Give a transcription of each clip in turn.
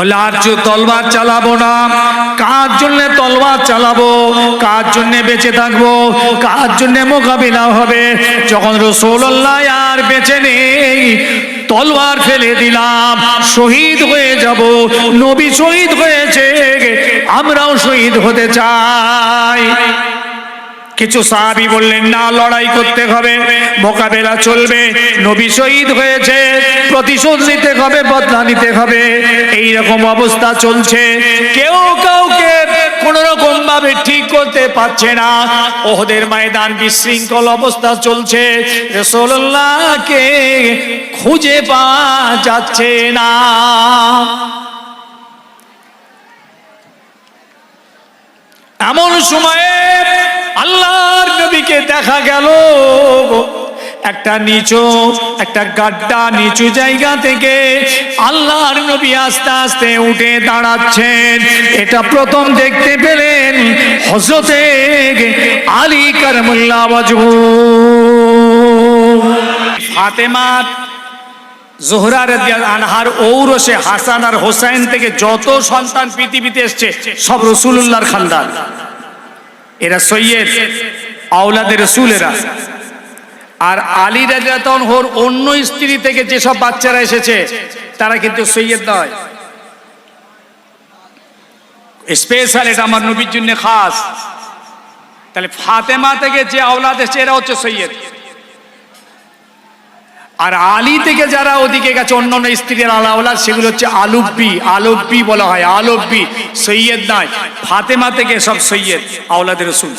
বলে, আর যে তলবার চালাবো না। কার জন্য তলবার চালাবো? কার জন্য বেঁচে থাকব? কার জন্য মোকাবিলা হবে? যখন রসোল্লাহ আর বেঁচে নেই, তলবার ফেলে দিলাম। শহীদ হয়ে যাব, নবী শহীদ হয়েছে, আমরাও শহীদ হতে চাই। কিছু সাহাবি বললেন, না, লড়াই করতে হবে, মোকাবেলা চলবে, নবী শহীদ হয়েছে, প্রতিশোধ নিতে হবে, বদলা নিতে হবে এই রকম অবস্থা চলছে। কেউ কাউকে কোন রকম ভাবে ঠিক করতে পারছে না। ওহদের ময়দান বিশৃঙ্খল অবস্থা চলছে রসোল্লাহকে খুঁজে পাওয়া যাচ্ছে না। এমন সময়ে আল্লাহর নবীকে দেখা গেল একটা নিচু, একটা গাড্ডা নিচু জায়গা থেকে আল্লাহর নবী আস্তে আস্তে উঠে দাঁড়াচ্ছেন। এটা প্রথম দেখতে পেলেন হজরতে আলী কারমুল্লা বাজু ফাতেমার জোহরা রাদিয়াল আনহার ঔরসে হাসান আর হোসাইন থেকে যত সন্তান পৃথিবীতে এসছে, সব রসুল্লাহর খানদান। এরা সৈয়দ আওলাদের রসুলেরা। আর আলী রাজাতন হোর অন্য স্ত্রী থেকে যেসব বাচ্চারা এসেছে, তারা কিন্তু সৈয়দ নয়। স্পেশাল এটা আমার নবীর জন্য খাস। তাহলে ফাতেমা থেকে যে আওলাদ এসেছে, এরা হচ্ছে সৈয়দ। আর আলী থেকে যারা ওদিকে গেছে অন্য অন্য স্ত্রীর আলাওলা সেগুলো হচ্ছে আলুব্বি, আলব্বি বলা হয়, আলব্বি, সৈয়দ নয়, ফাতেমা থেকে সব সৈয়দ, আওলাদের রসুল।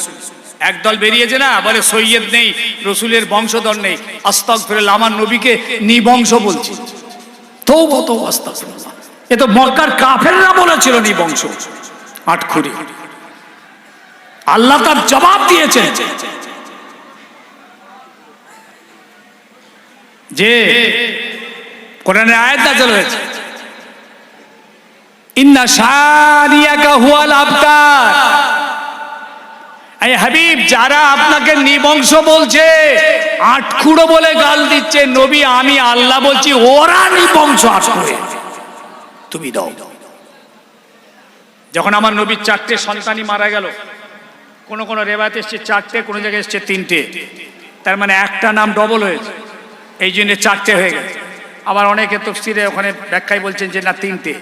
একদল বেরিয়েছে না, বলে সৈয়দ নেই, রসুলের বংশধর নেই আস্তাক ফিরে আমার নবীকে নিবংশ বলছি। তো কত আস্তাক এ তো মক্কার কাফেররা বলেছিল নিবংশ। আটখুরি আল্লাহ তার জবাব দিয়েছেন। যে কোরআনের আয়াত নাযিল হয়েছে। ইন্না শারিয়াকা হুয়াল আবতার। এই হাবিব, যারা আপনাকে নিবংশ বলছে আটখুড়ো বলে গাল দিচ্ছে, নবী, আমি আল্লাহ বলছি, ওরা নিবংশ আটখুড়ে তুমি দাও। যখন আমার নবীর চারটে সন্তানই মারা গেল, কোন কোন রেবাতে এসছে চারটে, কোন জায়গায় এসছে তিনটে, তার মানে একটা নাম ডবল হয়েছে। এই জন্য চারটে হয়ে গেছে আবার অনেকে তফসিরে ওখানে ব্যাখ্যায় বলছেন যে, না, তিনটে।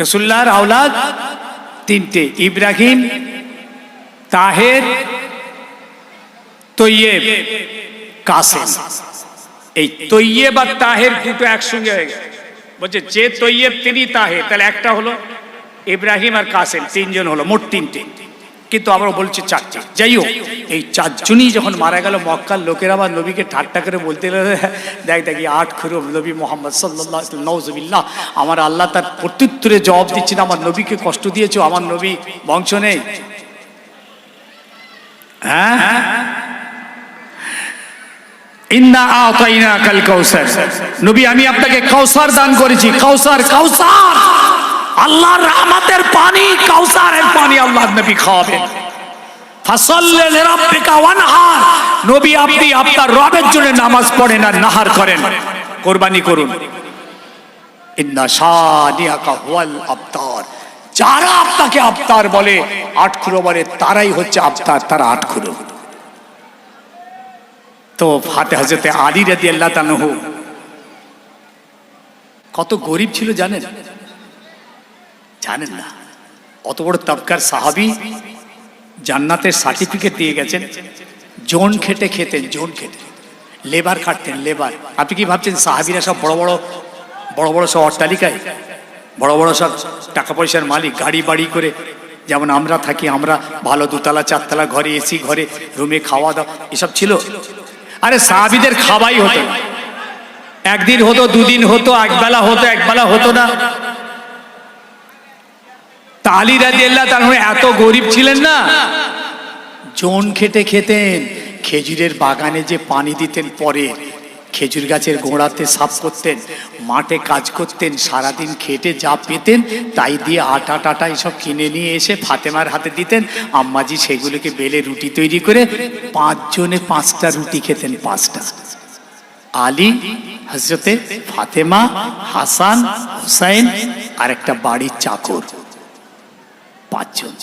রসুল্লাহর আওলাদ তিনটে। ইব্রাহিম, তাহের, তৈয়েব, কাসেম। এই তৈয়েব আর তাহের দুটো একসঙ্গে হয়ে গেছে বলছে, যে তৈয়েব, তিনি তাহের। তাহলে একটা হলো ইব্রাহিম আর কাসেম, তিনজন হলো, মোট তিনটে। কিন্তু আমরা বলছি চারটে যাই হোক, এই চারজনই যখন মারা গেল, মক্কার লোকেরা আবার নবীকে ঠাট্টা করে বলতে দেখ, দেখি আট খুরু নবী মোহাম্মদ সাল্লাহ নওজবিল্লাহ আমার আল্লাহ তার প্রত্যুত্তরে জবাব দিচ্ছেন, আমার নবীকে কষ্ট দিয়েছ, আমার নবী বংশ নেই। হ্যাঁ? নবী, আমি আপনাকে কাউসার দান করেছি, কাউসার কাউসার! আল্লাহর রহমতের পানি, কাউসারের পানি আল্লাহর নবী খাওয়াবেন নবী আপনি আপনার রবের জন্য নামাজ পড়েন আর নাহার করেন। কুরবানি করুন। যারা আপনাকে আবতার বলে আটখুরো বলে, তারাই হচ্ছে আবতার, তারা আট আটখুরো তো ফাতে হাজরতে আলী রাদি আল্লাহ তানহু কত গরিব ছিল জানেন? জানেন না। অত বড় তবকার সাহাবি জান্নাতের সার্টিফিকেট দিয়ে গেছেন। জোন খেটে খেতেন, জোন খেটে। লেবার খাটতেন, লেবার। আপনি কি ভাবছেন সাহাবিরা সব বড় বড় বড় বড় সব অট্টালিকায়? বড় বড় সব টাকা পয়সার মালিক, গাড়ি বাড়ি করে। যেমন আমরা থাকি, আমরা ভালো দুতলা, চারতলা, ঘরে এসি ঘরে রুমে খাওয়া দাওয়া, এসব ছিল। আরে সাহাবিদের খাওয়াই হতো। একদিন হতো, দুদিন হতো, একবেলা হতো একবেলা হতো না। তালি রাজি আল্লাহ তার এত গরিব ছিলেন না। জোন খেটে খেতেন, খেজুরের বাগানে যে পানি দিতেন পরে, খেজুর গাছের গোড়াতে সাফ করতেন, মাঠে কাজ করতেন, সারাদিন খেটে যা পেতেন, তাই দিয়ে আটা টাটা এসব কিনে নিয়ে এসে ফাতেমার হাতে দিতেন। আম্মাজি সেগুলোকে বেলে রুটি তৈরি করে পাঁচজনে পাঁচটা রুটি খেতেন, পাঁচটা। আলী হজরতে ফাতেমা, হাসান, হুসাইন আর একটা বাড়ির চাকর। পাঁচজন।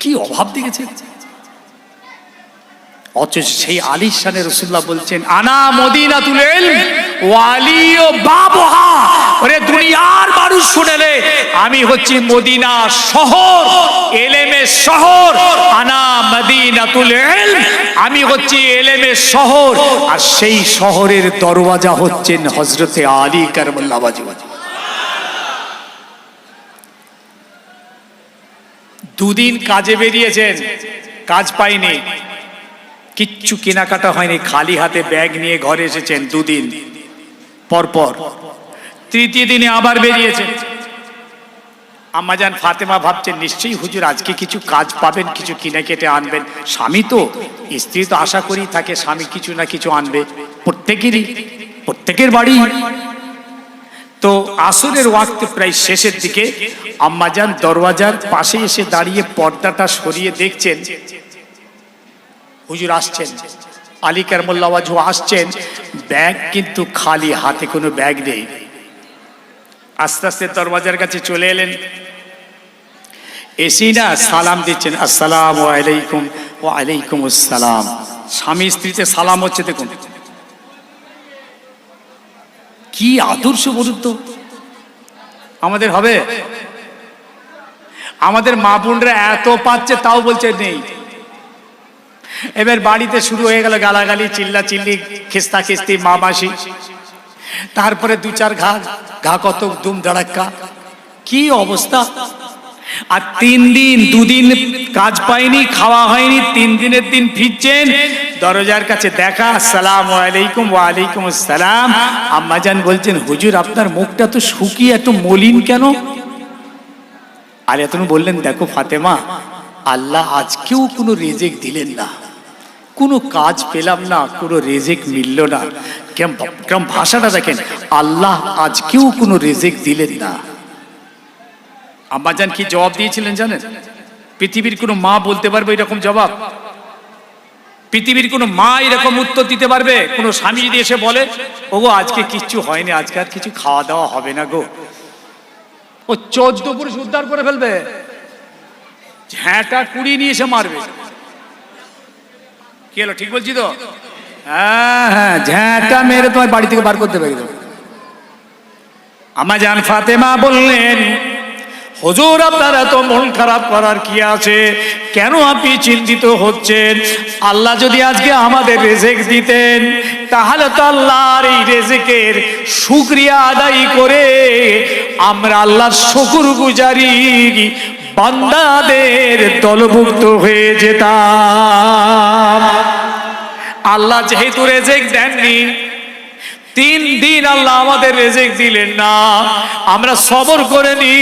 কি অভাব দেখেছে? অথচ সেই আলির শানে রসুল্লাহ বলছেন, আনা মদিনা তুলেন মানুষ আমি হচ্ছি মদিনা শহর, এলেমে শহর, আনা মদিনা আমি হচ্ছি এলেমে শহর। আর সেই শহরের দরওয়াজা হচ্ছেন হজরতে আলী কারমুল্লাহ দুদিন কাজে বেরিয়েছেন, কাজ পাইনি। কিচ্ছু কেনাকাটা হয়নি, খালি হাতে ব্যাগ নিয়ে ঘরে এসেছেন দুদিন। পরপর। তৃতীয় দিনে আবার বেরিয়েছেন। আম্মাজান ফাতেমা ভাবছেন, নিশ্চয়ই হুজুর আজকে কিছু কাজ পাবেন, কিছু কিনে কেটে আনবেন। স্বামী তো, স্ত্রী তো আশা করি থাকে, স্বামী কিছু না কিছু আনবে। প্রত্যেকেরই, প্রত্যেকের বাড়ি। তো আসরের ওয়াক্ত প্রায় শেষের দিকে আম্মাজান দরওয়াজার পাশে এসে দাঁড়িয়ে পর্দাটা সরিয়ে দেখছেন। হুজুর আসছেন। আলী কারমুল্লাওয়াজু আসছেন। ব্যাগ কিন্তু খালি, হাতে কোনো ব্যাগ নেই। আস্তে আস্তে দরওয়াজার কাছে চলে এলেন। এসেই না সালাম দিচ্ছেন, আসসালাম আলাইকুম ও আলাইকুম আসসালাম। স্বামী স্ত্রীতে সালাম হচ্ছে, দেখুন। কি আদর্শ বলুন তো। আমাদের হবে? আমাদের মা বোনরা এত পাচ্ছে, তাও বলছে নেই। এবার বাড়িতে শুরু হয়ে গেল গালাগালি চিল্লা চিল্লি খিস্তা খিস্তি, মা মাসি। তারপরে দু চার ঘা ঘা কত দুম দাঁড়াক্কা কি অবস্থা? আর তিন দিন, দুদিন কাজ পাইনি, খাওয়া হয়নি, তিন দিনের দিন ফিরছেন দরজার কাছে দেখা, আসসালাম আলাইকুম, ওয়ালাইকুম আসসালাম। আম্মাজান বলছেন, হুজুর, আপনার মুখটা তো শুকিয়ে একটু মলিন কেন? আর এতন বললেন, দেখো ফাতেমা, আল্লাহ আজকেও কোনো রেজেক দিলেন না। কোনো কাজ পেলাম না, কোনো রেজেক মিলল না। কেম কেম ভাষাটা দেখেন, আল্লাহ আজকেও কোনো রেজেক দিলেন না। আম্মাজান কি জবাব দিয়েছিলেন জানেন? পৃথিবীর কোনো মা বলতে পারবে এরকম জবাব? পৃথিবীর কোনো মা এরকম উত্তর দিতে পারবে? কোনো স্বামী যদি এসে বলে, ওগো, আজকে কিচ্ছু হয়নি, আজকে আর কিছু খাওয়া দাওয়া হবে না গো। ও চোদ্দ পুরুষ উদ্ধার করে ফেলবে। ঝ্যাঁটা কুড়ি নিয়ে এসে মারবে। কি হলো, ঠিক বলছি তো? হ্যাঁ হ্যাঁ ঝ্যাঁটা মেরে তোমার বাড়ি থেকে বার করতে পারি আমার জান ফাতেমা বললেন হুজুর, আপনার এত মন খারাপ করার কি আছে? কেন আপনি চিন্তিত হচ্ছেন? আল্লাহ যদি আজকে আমাদের রেজেক দিতেন, তাহলে তো আল্লাহর এই রেজেকের শুক্রিয়া আদায় করে আমরা আল্লাহর শুকুর গুজারি বান্দাদের দলভুক্ত হয়ে যেতাম। আল্লাহ যেহেতু রেজেক দেননি তিন দিন আল্লাহ আমাদের রেজেক দিলেন না। আমরা সবর করে নি।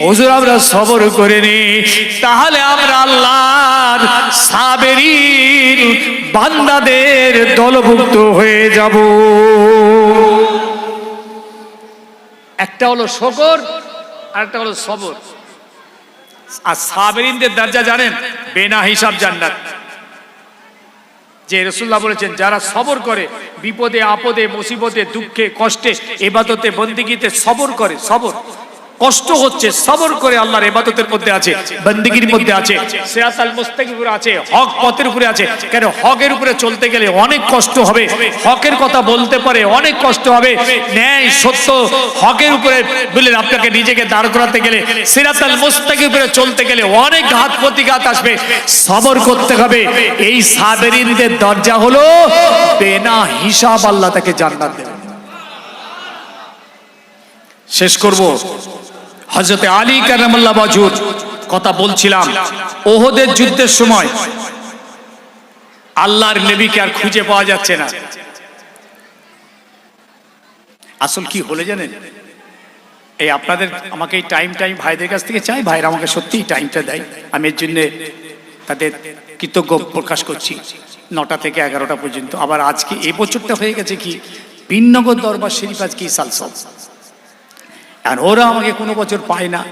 হুজুর, আমরা সবর করে নি। তাহলে আমরা আল্লাহর সাবেরির বান্দাদের দলভুক্ত হয়ে যাব। একটা হলো শকর আর একটা হলো সবর। আর সাবেরিনদের দরজা জানেন, বেনা হিসাব জান্নাত। যে রসুল্লাহ বলেছেন, যারা সবর করে, বিপদে, আপদে, মুসিবতে, দুঃখে, কষ্টে, এবাদতে, বন্দিগিতে সবর করে, সবর। কষ্ট হচ্ছে সবর করে আল্লাহর এবাদতের মধ্যে আছে বন্দিগির মধ্যে আছে সিরাত আল মুস্তাকির উপরে আছে হক পথের উপরে আছে। কেন? হকের উপরে চলতে গেলে অনেক কষ্ট হবে। হকের কথা বলতে পারে অনেক কষ্ট হবে। ন্যায় সত্য হকের উপরে বললেন আপনাকে নিজেকে দাঁড় করাতে গেলে সিরাত আল মুস্তাকির উপরে চলতে গেলে অনেক ঘাত প্রতিঘাত আসবে। সবর করতে হবে। এই সাবেরিনদের দরজা হলো বেনা হিসাব আল্লাহ তাকে জান্নাত দেবে। শেষ করব। হজরতে আলী কারামাল্লা বাজুর কথা বলছিলাম। ওহদের যুদ্ধের সময় আল্লাহর নবীকে আর খুঁজে পাওয়া যাচ্ছে না। আসল কি হলে জানেন? এই আপনাদের আমাকে এই টাইম টাইম ভাইদের কাছ থেকে চাই, ভাইরা আমাকে সত্যিই টাইমটা দেয়। আমি এর জন্যে তাদের কৃতজ্ঞ প্রকাশ করছি। নটা থেকে এগারোটা পর্যন্ত। আবার আজকে এ বছরটা হয়ে গেছে কি? বিনগর দরবার শরীফ আজকে সালসব আর ওরা আমাকে কোনো বছর পায় না।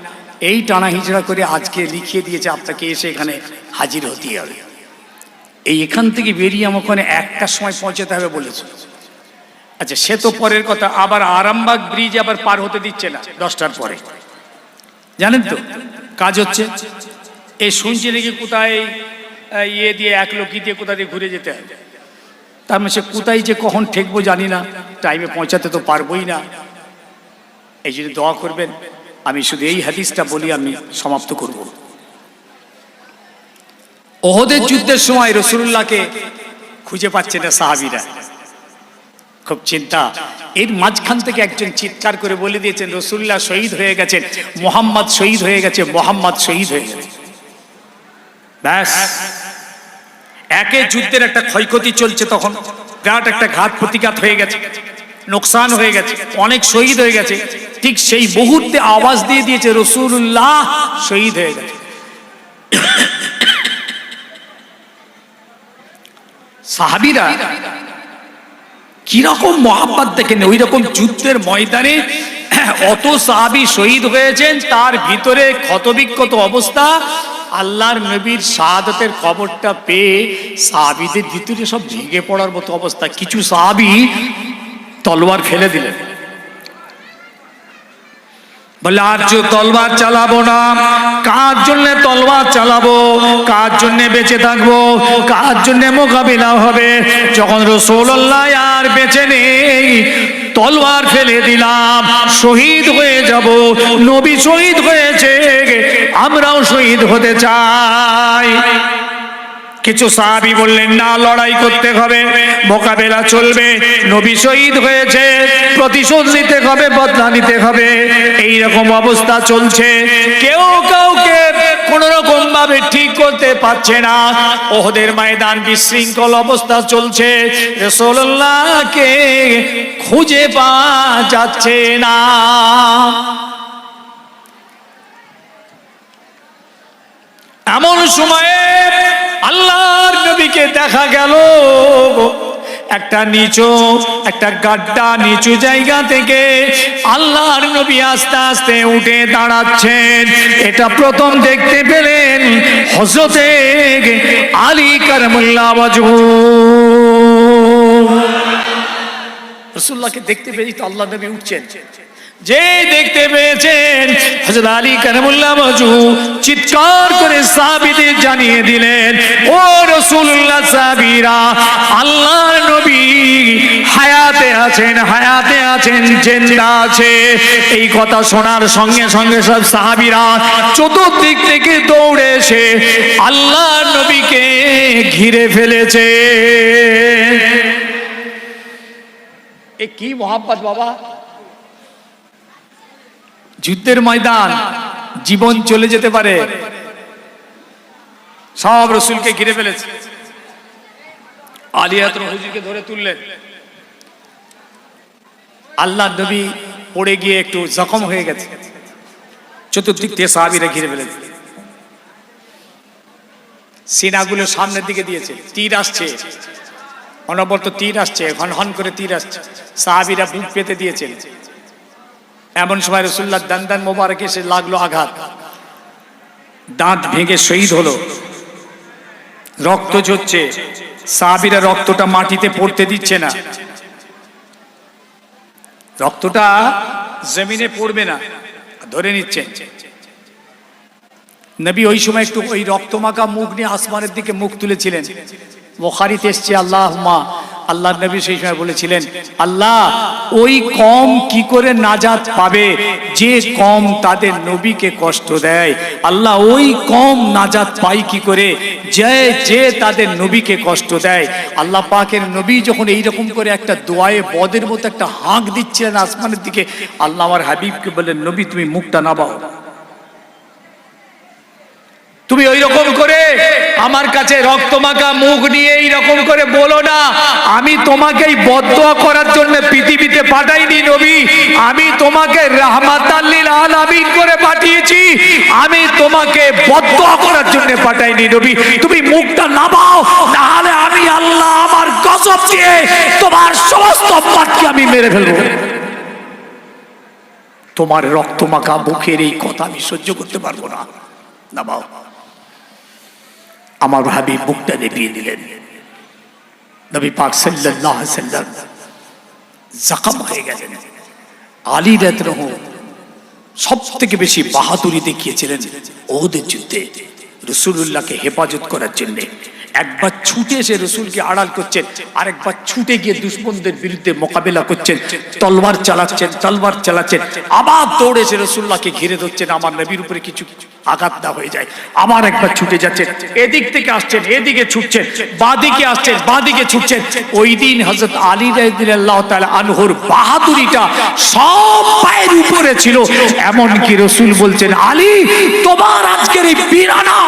এই টানা হিচড়া করে আজকে লিখিয়ে দিয়েছে আপনাকে, এসে এখানে হাজির হতে হবে। এই এখান থেকে বেরিয়ে আমার ওখানে একটার সময় পৌঁছাতে হবে বলেছে। আচ্ছা সে তো পরের কথা, আবার আরামবাগ ব্রিজ আবার পার হতে দিচ্ছে না দশটার পরে। জানেন তো, কাজ হচ্ছে, এই শুনছি নাকি কোথায় ইয়ে দিয়ে, এক লোকি দিয়ে কোথা দিয়ে ঘুরে যেতে হবে তার মানে সে কোথায় যে কখন ঠেকবো জানি না টাইমে পৌঁছাতে তো পারবোই না। এই জন্য দোয়া করবেন, আমি শুধু এই হাদিসটা বলি, আমি সমাপ্ত করব। ওহদের যুদ্ধের সময় রসুল্লাহকে খুঁজে পাচ্ছে না সাহাবিরা। খুব চিন্তা। এর মাঝখান থেকে একজন চিৎকার করে বলে দিয়েছেন, রসুল্লাহ শহীদ হয়ে গেছেন, মোহাম্মদ শহীদ হয়ে গেছে, মোহাম্মদ শহীদ হয়ে গেছে। ব্যাস। একে যুদ্ধের একটা ক্ষয়ক্ষতি চলছে তখন, বিরাট একটা ঘাত, প্রতিঘাত হয়ে গেছে। নোকসান হয়ে গেছে, অনেক শহীদ হয়ে গেছে। ঠিক সেই মুহূর্তে আওয়াজ দিয়ে দিয়েছে রসুল্লাহ শহীদ হয়ে গেছে। সাহাবিরা কীরকম মহাব্বাত দেখেন ওই রকম যুদ্ধের ময়দানে অত সাহাবি শহীদ হয়েছেন, তার ভিতরে ক্ষতবিক্ষত অবস্থা। আল্লাহর নবীর শাহাদতের খবরটা পেয়ে সাহাবিদের ভিতরে সব ভেঙে পড়ার মতো অবস্থা। কিছু সাহাবি তলোয়ার ফেলে দিলেন। বলে, আর যে তলবার চালাবো না, কার জন্য তলবার চালাবো, কার জন্য বেঁচে থাকব, কার জন্য মোকাবিলা হবে? যখন রসোল্লাহ আর বেঁচে নেই তলবার ফেলে দিলাম, শহীদ হয়ে যাব, নবী শহীদ হয়েছে, আমরাও শহীদ হতে চাই। কিছু সাহাবি বললেন, না, লড়াই করতে হবে, মোকাবেলা চলবে, নবী শহীদ হয়েছে, প্রতিশোধ নিতে হবে, বদলা নিতে হবে এই রকম অবস্থা চলছে। কেউ কাউকে কোন রকম ভাবে ঠিক করতে পারছে না। ওহদের ময়দান বিশৃঙ্খল অবস্থা চলছে রসোল্লাহকে খুঁজে পাওয়া যাচ্ছে না। এমন সময়ে আল্লাহর নবীকে দেখা গেল একটা নিচু, একটা গাড্ডা নিচু জায়গা থেকে আল্লাহর নবী আস্তে আস্তে উঠে দাঁড়াচ্ছেন। এটা প্রথম দেখতে পেলেন হজরতে আলী কারমুল্লাহ বাজু রসুল্লাহকে দেখতে পেয়েছি তো আল্লাহ নবী উঠছেন। যে দেখতে পেয়েছেন হযরত আলী কারমুল্লাহ মজু চিৎকার করে সাহাবীদের জানিয়ে দিলেন ও রাসূলুল্লাহ সাহাবীরা আল্লাহর নবী হায়াতে আছেন হায়াতে আছেন, জিন্দা আছে। এই কথা শোনার সঙ্গে সঙ্গে সব সাহাবীরা চতুর্দিক থেকে দৌড়ে এসে আল্লাহর নবীকে ঘিরে ফেলেছে। এ কি মোহাম্মত বাবা? যুদ্ধের ময়দান, জীবন চলে যেতে পারে। সব রসুলকে ঘিরে ফেলেছে। আলিয়াত হুজুরকে ধরে তুললেন। আল্লাহ নবী পড়ে গিয়ে একটু জখম হয়ে গেছে। চতুর্দিক দিয়ে সাহাবিরা ঘিরে ফেলেছে। সিনাগুলো সামনের দিকে দিয়েছে, তীর আসছে। অনবরত তীর আসছে, হন হন করে তীর আসছে। সাহাবিরা বুক পেতে দিয়েছেন। এমন সময় রসুল্লাহ দান দান মোবারক এসে লাগল আঘাত। দাঁত ভেঙে শহীদ হলো। রক্ত ঝরছে। সাহাবিরা রক্তটা মাটিতে পড়তে দিচ্ছে না। রক্তটা জমিনে পড়বে না। ধরে নিচ্ছেন। নবী ওই সময় একটু ওই রক্তমাখা মুখ নিয়ে আসমানের দিকে মুখ তুলেছিলেন। বোখারিতে এসছে আল্লাহ মা আল্লাহ নবী সেই সময় বলেছিলেন, আল্লাহ, ওই কম কি করে নাজাত পাবে? যে কম তাদের নবীকে কষ্ট দেয়। আল্লাহ, ওই কম নাজাত পাই কি করে? যে যে তাদের নবীকে কষ্ট দেয়। আল্লাহ পাকের নবী যখন এই রকম করে একটা দোয়ায়ে বদের মতো একটা হাঁক দিচ্ছিলেন আসমানের দিকে, আল্লাহ আমার হাবিবকে বললেন, নবী, তুমি মুখটা নাবাও তুমি ওই রকম করে আমার কাছে রক্তমাখা মুখ নিয়ে এই রকম করে বলো না। আমি তোমাকে এই বদয়া করার জন্য পৃথিবীতে পাঠাইনি নবী। আমি তোমাকে রাহমাতাল্লিল আলামিন করে পাঠিয়েছি। আমি তোমাকে বদয়া করার জন্য পাঠাইনি নবী। তুমি মুখটা নামাও, নাহলে আমি আল্লাহ আমার গজব দিয়ে তোমার সমস্ত পাটকে আমি মেরে ফেলব। তোমার রক্তমাখা মুখের এই কথা আমি সহ্য করতে পারব না। নামাও। আমার ভাবি বুকটা নেপিয়ে দিলেন নবী পাক আলাইহি সাল্লাম জখম হয়ে গেলেন। আলী রাতরহ সব থেকে বেশি বাহাদুরি দেখিয়েছিলেন ওদের যুদ্ধে রসুল্লাহকে হেফাজত করার জন্য। একবার ছুটে এসে রসুলকে আড়াল করছেন, আরেকবার ছুটে গিয়ে দুশ্মনদের বিরুদ্ধে মোকাবেলা করছেন, তলবার চালাচ্ছেন তলবার চালাচ্ছেন, আবার দৌড়ে এসে রসুল্লাহকে ঘিরে ধরছেন, আমার নবীর উপরে কিছু আঘাত না হয়ে যায়, আবার একবার ছুটে যাচ্ছেন, এদিক থেকে আসছেন, এদিকে ছুটছেন, বাদিকে আসছেন, বাদিকে ছুটছেন। ওই দিন হজরত আলী রাদিয়াল্লাহ তাআলা আনহুর বাহাদুরিটা সব পায়ের উপরে ছিল এমন কি রসুল বলছেন, আলী, তোমার আজকের এই পিরানা,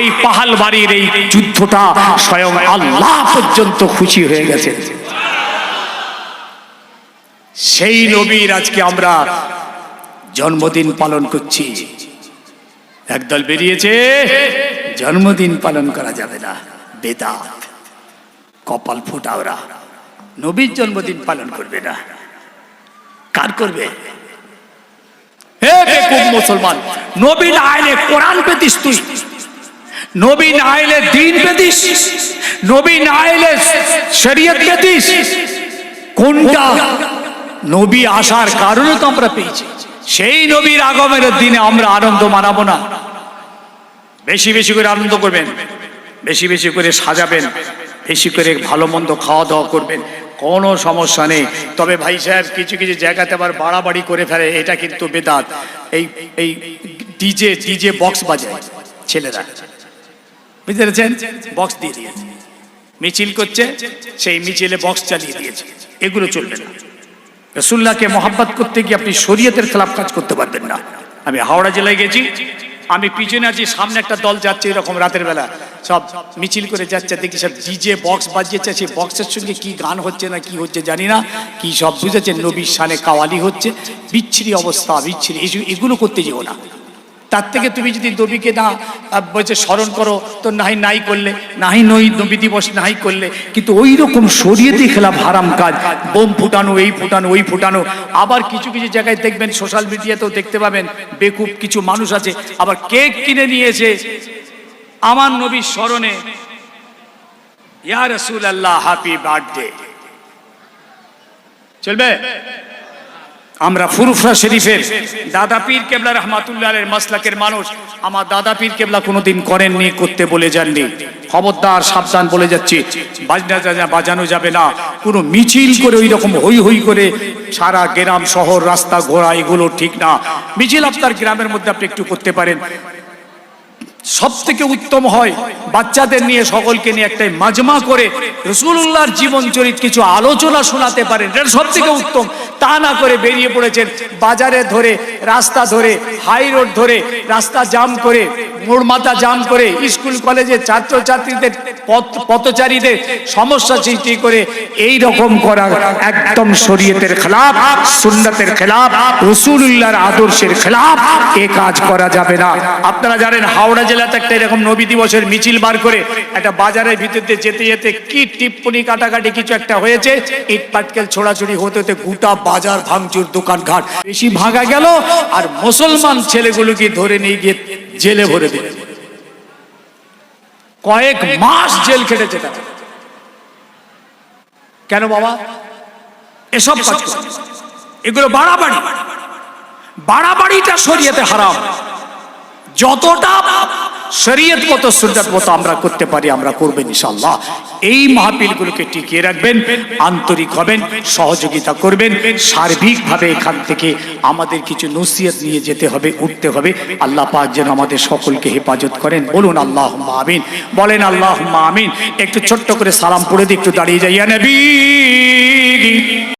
এই পাহাল বাড়ির এই যুদ্ধটা স্বয়ং আল্লাহ পর্যন্ত খুশি হয়ে গেছে। সেই নবীর আজকে আমরা জন্মদিন পালন করছি। একদল বেরিয়েছে, জন্মদিন পালন করা যাবে না। বেদাত, কপাল ফোটা ওরা নবীর জন্মদিন পালন করবে না। কার করবে? হে মুসলমান নবী আইনে কোরআন পেতিস তুই নবী না আইলে দিন পেতিস নবী না আইলে শরীয়ত পেতিস কোনটা? নবী আসার কারণে তো আমরা পেয়েছি। সেই নবীর আগমনের দিনে আমরা আনন্দ মানাবো না। বেশি বেশি করে আনন্দ করবেন, বেশি বেশি করে সাজাবেন, বেশি করে ভালো মন্দ খাওয়া দাওয়া করবেন, কোনো সমস্যা নেই। তবে ভাই সাহেব, কিছু কিছু জায়গাতে আবার বাড়াবাড়ি করে ফেলে, এটা কিন্তু বেদাত। এই এই, ডিজে ডিজে বক্স বাজায় ছেলেরা। বুঝতে পেরেছেন? বক্স দিয়ে দিয়েছে। মিছিল করছে, সেই মিছিলে বক্স চালিয়ে দিয়েছে। এগুলো চলবে না। রসুল্লাহকে মহাব্বত করতে গিয়ে আপনি শরীয়তের খেলাফ কাজ করতে পারবেন না। আমি হাওড়া জেলায় গেছি। আমি পিছনে আছি, সামনে একটা দল যাচ্ছে এরকম রাতের বেলা। সব মিছিল করে যাচ্ছে, দেখি সব ডিজে বক্স বাজিয়েছে, সেই বক্সের সঙ্গে কি গান হচ্ছে না কি হচ্ছে জানি না। কি সব বুঝেছে নবীর সানে কাওয়ালি হচ্ছে। বিচ্ছিরি অবস্থা, বিচ্ছিরি। এগুলো করতে যেও না। তার থেকে তুমি যদি নবীকে না বলছে, স্মরণ করো, তো নাহি নাই করলে, নাহি নই, নবী দিবস নাহি করলে, কিন্তু ওই রকম শরীয়তি খেলাফ হারাম কাজ, বোম ফুটানো, এই ফুটানো, ওই ফুটানো, আবার কিছু কিছু জায়গায় দেখবেন সোশ্যাল মিডিয়াতেও দেখতে পাবেন, বেকুব কিছু মানুষ আছে, আবার কেক কিনে নিয়েছে, আমার নবীর স্মরণে, ইয়া রসুল আল্লাহ হ্যাপি বার্থডে চলবে? আমরা ফুরুফরা শরীফের দাদা পীর কেবলা রহমাতুল্লাহের মাসলাকের মানুষ। আমার দাদা পীর কেবলা কোনোদিন করেননি, করতে বলে যাননি। খবরদার সাবধান বলে যাচ্ছি, বাজনা যা বাজানো যাবে না। কোনো মিছিল করে ওই রকম হই হই করে সারা গ্রাম, শহর, রাস্তা, ঘোড়া, এগুলো ঠিক না। মিছিল আপনার গ্রামের মধ্যে আপনি একটু করতে পারেন। সব থেকে উত্তম হয় বাচ্চাদের নিয়ে সকলকে নিয়ে একটা মাজমা করে রসুল্লাহর জীবন চরিত কিছু আলোচনা শোনাতে পারেন। এটা সব থেকে উত্তম। তা না করে বেরিয়ে পড়েছেন বাজারে ধরে, রাস্তা ধরে, হাই রোড ধরে, রাস্তা জাম করে মোড় জাম করে, স্কুল কলেজে ছাত্রছাত্রীদের পথচারীদের সমস্যা সৃষ্টি করে এই রকম করা একদম শরীয়তের খেলাফ, সুন্নতের খেলাফ রসুল্লাহর আদর্শের খেলাফ, এ কাজ করা যাবে না। আপনারা জানেন হাওড়া জেলাতে একটা এরকম নবী দিবসের মিছিল বার করে একটা বাজারের ভিতর দিয়ে যেতে যেতে কি টিপ্পনি কাটাকাটি কিছু একটা হয়েছে। ইট পাটকেল ছোড়াছুড়ি হতে হতে গোটা বাজার ভাঙচুর দোকানঘাট। বেশি ভাঙা গেল আর মুসলমান ছেলেগুলোকে ধরে নিয়ে গিয়ে জেলে ভরে দিল। কয়েক মাস জেল খেটেছে তারা কেন বাবা? এসব কাজ এগুলো বাড়াবাড়ি। বাড়াবাড়িটা শরীয়তে হারাম। যতটা শরীয়ত মতো, সুন্নাত মতো আমরা করতে পারি, আমরা করবেন ইনশাআল্লাহ। এই মাহফিলগুলোকে টিকিয়ে রাখবেন, আন্তরিক হবেন, সহযোগিতা করবেন, সার্বিকভাবে এখান থেকে আমাদের কিছু নসিহত নিয়ে যেতে হবে, উঠতে হবে। আল্লাহ পাক যেন আমাদের সকলকে হেফাজত করেন। বলুন আল্লাহ আমিন। বলেন আল্লাহ আমিন। একটু ছোট্ট করে সালাম পড়ে দিয়ে একটু দাঁড়িয়ে যাইয়া নবী।